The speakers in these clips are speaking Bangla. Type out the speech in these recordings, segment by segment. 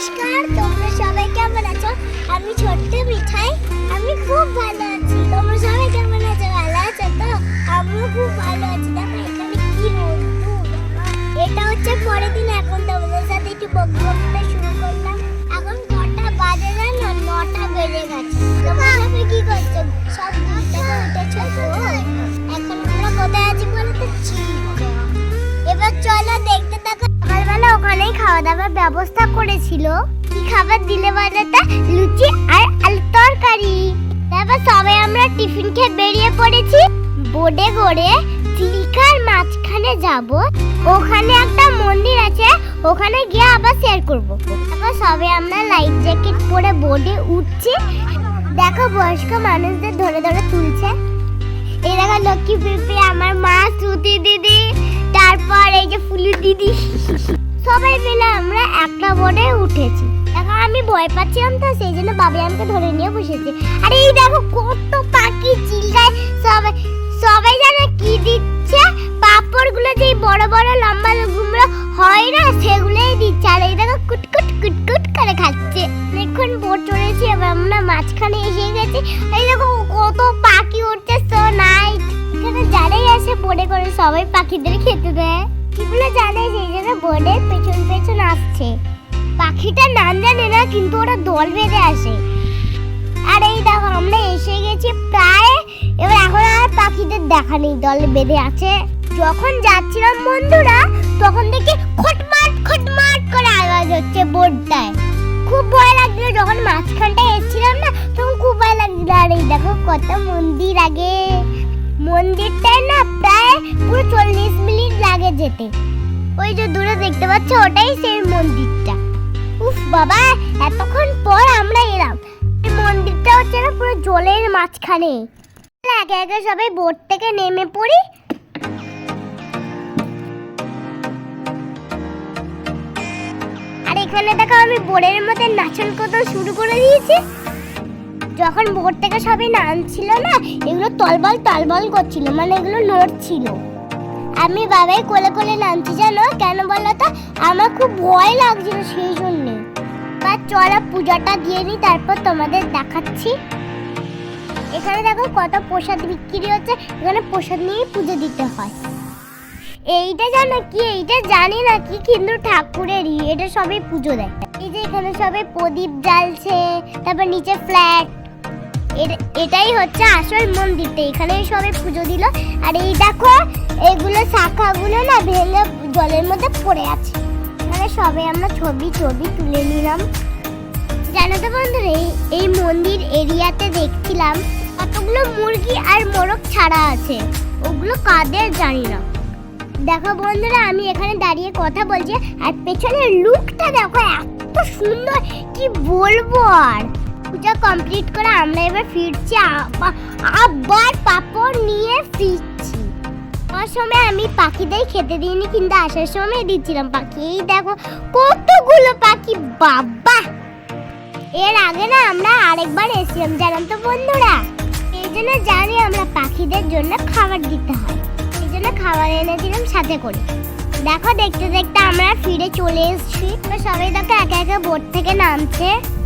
নমস্কার, তোমরা সবাই কেমন আছো? আমি ছোট্ট মিঠাই, আমি খুব ভালো আছি। তোমরা সবাই কেমন আছো? ভালো আছো তো? আমিও খুব ভালো আছি। দেখো, এখানে কি বলব এটা হচ্ছে পরের দিন এখন তোমাদের দাওয়ার ব্যবস্থা করেছিল। কি খাবার দিলে বলতো লুচি আর আলু তরকারি? তারপর সবাই আমরা টিফিন খেয়ে বেরিয়ে পড়েছি। বোর্ডে করে চিল্কার মাঝখানে যাব। ওখানে একটা মন্দির আছে, ওখানে গিয়ে আবার শেয়ার করব। তারপর সবাই আমরা লাইফ জ্যাকেট পরে বোর্ডে উঠছি। দেখো বয়স্ক মানুষদের ধরে ধরে তুলছে। এই দেখো লক্ষ্মী পিপি আমার মা শ্রুতি দিদি, তারপর এই যে ফুলু দিদি। সবাই মিলে আমরা একটা বোর্ডে উঠেছি। দেখো, আমি ভয় পাচ্ছিলাম তো, সেই জন্য বাবা আমাকে ধরে নিয়ে বসেছে। আরে এই দেখো, কত পাখি চিল্লায়। সবাই সবাই জানে কি দিচ্ছে? পাপড়গুলো যেই বড় বড়, লম্বা গুমড়ো হয় না, সেগুলোই দিচ্ছে। আর এই দেখো, কুটকুট কুটকুট করে খাচ্ছে। অনেকক্ষণ বোট চড়েছি এবার আমরা মাঝখানে এসে গেছি। এই দেখো, কত পাখি উঠছে সো নাইট এখানে যারাই আসে বোর্ডে করে সবাই পাখিদের খেতে দেয়। সেগুলো জানে সেই জন্য বোর্ডের পেছন পেছন আসছে। পাখিটার নাম জানে না, কিন্তু ওরা দল বেঁধে আসে। আর এই দেখো, আমরা এসে গেছি প্রায়, এবার এখন আর পাখিদের দেখা নেই, দল বেঁধে আছে। যখন যাচ্ছিলাম বন্ধুরা, তখন দেখি খটমাট খটমাট করে আওয়াজ হচ্ছে বোর্ডটায় খুব ভয় লাগছিল, যখন মাঝখানটায় এসেছিলাম না, তখন খুব ভয় লাগছিল। আর এই দেখো কত মন্দির আগে। মন্দিরটায় না প্রায় পুরো চল্লিশ মিনিট লাগে যেতে। ওই যে দূরে দেখতে পাচ্ছ, ওটাই সেই মন্দিরটা। উফ বাবা, এতক্ষণ পর আমরা এলাম। মন্দিরটা হচ্ছে না পুরো জলের মাঝখানে। একে একে সবাই বোট থেকে নেমে পড়ি। আর এখানে দেখো আমি বোর্ডের মধ্যে নাচন করতে শুরু করে দিয়েছি। যখন বোর্ড থেকে সবাই নামছিল না, এগুলো তলবল তলবল করছিল মানে এগুলো নড়ছিল। আমি বাবাই কোলে কোলে নামছি জানো? কেন বলো তো? আমার খুব ভয় লাগছিল সেই জন্যে। বা চলো পূজাটা দিয়ে নিই তারপর তোমাদের দেখাচ্ছি। এখানে দেখো কত প্রসাদ বিক্রি হচ্ছে, এখানে প্রসাদ নিয়েই পুজো দিতে হয়। এইটা জানো কি? এইটা জানি না কি, কিন্তু ঠাকুরেরই। এটা সবাই পুজো দেয়। এই যে এখানে সবাই প্রদীপ জ্বালছে, তারপর নিচে ফ্ল্যাট এটাই হচ্ছে আসল মন্দিরটা। এখানে সবাই পুজো দিল। আর এই দেখো, এগুলো শাখাগুলো না ভেঙে জলের মধ্যে পড়ে আছে। মানে সবাই আমরা ছবি ছবি তুলে নিলাম। জানো তো বন্ধুরা এই- মন্দির এরিয়াতে দেখছিলাম, কতগুলো মুরগি আর মোরগ ছাড়া আছে। ওগুলো কাদের জানি না। দেখো বন্ধুরা, আমি এখানে দাঁড়িয়ে কথা বলছি, আর পেছনের লুকটা দেখো, এত সুন্দর, কি বলব আর? পূজা কমপ্লিট করে আমরা এবার ফিরছি। আবা- আবার পাপড় নিয়ে ফিরছি। আমার সময় আমি পাখিদের খেতে দিইনি, কিন্তু আসার সময় দিচ্ছিলাম পাখি। এই দেখো, কতগুলো পাখি, বাবা! এর আগে না আমরা আরেকবার এসেছিলাম জানাম তো বন্ধুরা? এই জন্য জানি আমরা পাখিদের জন্য খাবার দিতে হয়। এই জন্য খাবার এনেছিলাম সাথে করে। দেখো, দেখতে দেখতে আমরা ফিরে চলে এসেছি। সবাই দেখো একে একে বোট থেকে নামছে।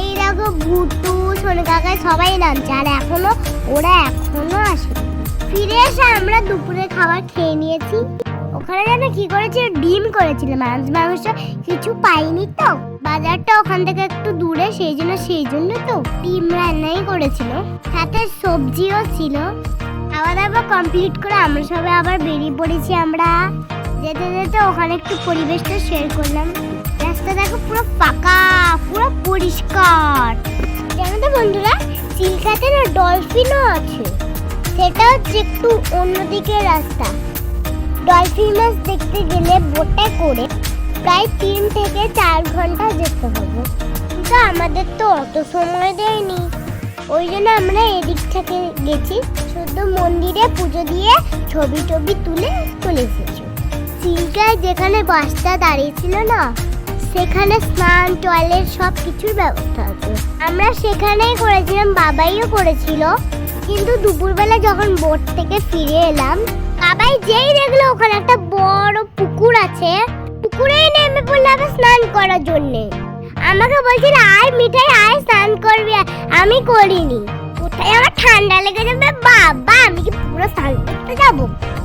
এই দেখো ভুটু সোনু কাকা সবাই নামছে। আর এখনও, ওরা এখনও আসে ফিরে এসে আমরা দুপুরে খাবার খেয়ে নিয়েছি। ওখানে যেন কি করেছিল ডিম করেছিল। মাছ মাংস কিছু পাইনি তো। বাজারটা ওখান থেকে একটু দূরে, সেই জন্য সেই জন্য তো ডিম রান্নাই করেছিল। সাথে সবজিও ছিল। খাওয়া দাওয়া কমপ্লিট করে আমরা সবাই আবার বেরিয়ে পড়েছি আমরা। যেতে যেতে ওখানে একটু পরিবেশটা শেয়ার করলাম। রাস্তা দেখো পুরো পাকা, পুরো পরিষ্কার। জানো তো বন্ধুরা চিলকাতে না ডলফিনও আছে। সেটা হচ্ছে একটু অন্যদিকে রাস্তা। ডলফিন মাছ দেখতে গেলে বোটে করে প্রায় তিন থেকে চার ঘণ্টা যেতে হবে। কিন্তু আমাদের তো অত সময় দেয়নি। ওই জন্য আমরা এদিক থেকে গেছি। শুধু মন্দিরে পুজো দিয়ে ছবি টবি তুলে চলে এসেছি। চিল্কায় যেখানে বাসটা দাঁড়িয়েছিল না, সেখানে স্নান, টয়লেট সব কিছুর ব্যবস্থা আছে। আমরা সেখানেই করেছিলাম, বাবাইও করেছিল। কিন্তু দুপুরবেলা যখন বোট থেকে ফিরে এলাম, বাবাই যেই দেখল ওখানে একটা বড় পুকুর আছে, পুকুরেই নেমে পড়ল আবার স্নান করার জন্যে। আমাকে বলছিল, আয় মিঠাই, আয় স্নান করবি আমি করিনি। কোথায় আমার ঠান্ডা লেগে যাবে, বাবা, আমি কি পুরো স্নান করতে যাব?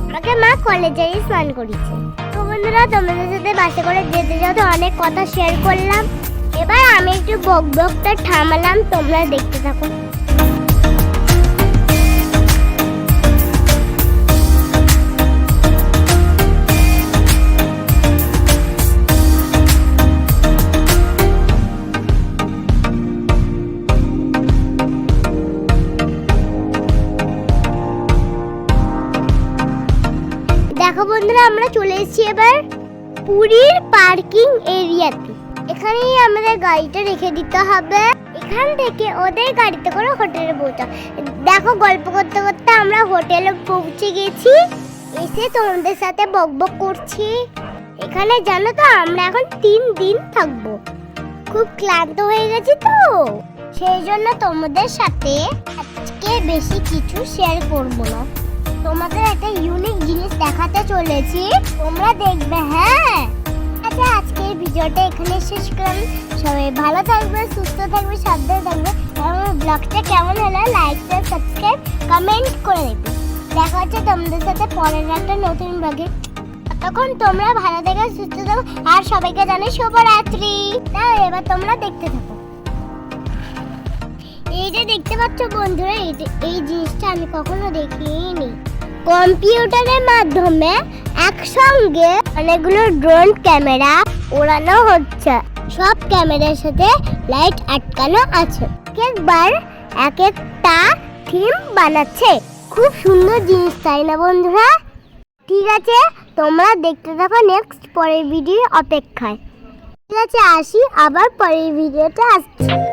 আমাকে মা কলেজে স্নান করিয়েছে। তো বন্ধুরা, তোমাদের সাথে বাসে করে যেতে যেতে অনেক কথা শেয়ার করলাম। এবার আমি একটু বক বকটা থামালাম, তোমরা দেখতে থাকো। দেখো বন্ধুরা, আমরা চলে এসেছি এবার পুরীর পার্কিং এরিয়াতে। এখানেই আমাদের গাড়িটা রেখে দিতে হবে। এখান থেকে ওদের গাড়িতে করে হোটেলে পৌঁছা দেখো, গল্প করতে করতে আমরা হোটেলে পৌঁছে গেছি। এসে তোমাদের সাথে বকবক করছি। এখানে জানো তো, আমরা এখন তিন দিন থাকব। খুব ক্লান্ত হয়ে গেছি তো। সেই জন্য তোমাদের সাথে আজকে বেশি কিছু শেয়ার করব না। তোমাদের একটা ইউনিক জিনিস দেখাতে চলেছি। তোমরা দেখবে হ্যাঁ? আচ্ছা আজকের ভিডিওটা এখানে শেষ করলাম সবাই ভালো থাকবে, সুস্থ থাকবে, সাবধানে থাকবে। এবং ব্লগটা কেমন হলো লাইক সাবস্ক্রাইব কমেন্ট করে দেখবে দেখা হচ্ছে তোমাদের সাথে পরের একটা নতুন ব্লগে তখন তোমরা ভালো থেকে, সুস্থ থাকো, আর সবাইকে জানাই শুভরাত্রি। না এবার তোমরা দেখতে থাকো। এই যে দেখতে পাচ্ছ বন্ধুরা এই জিনিসটা আমি কখনো দেখিনি। কম্পিউটারের মাধ্যমে একসঙ্গে অনেকগুলো ড্রোন ক্যামেরা ওড়ানো হচ্ছে। সব ক্যামেরার সাথে লাইট আটকানো আছে। একবার এক একটা থিম বানাচ্ছে। খুব সুন্দর জিনিস, তাই না বন্ধুরা? ঠিক আছে, তোমরা দেখতে থাকো নেক্সট পরের ভিডিও অপেক্ষায়। ঠিক আছে, আসি আবার পরের ভিডিওতে আসছি।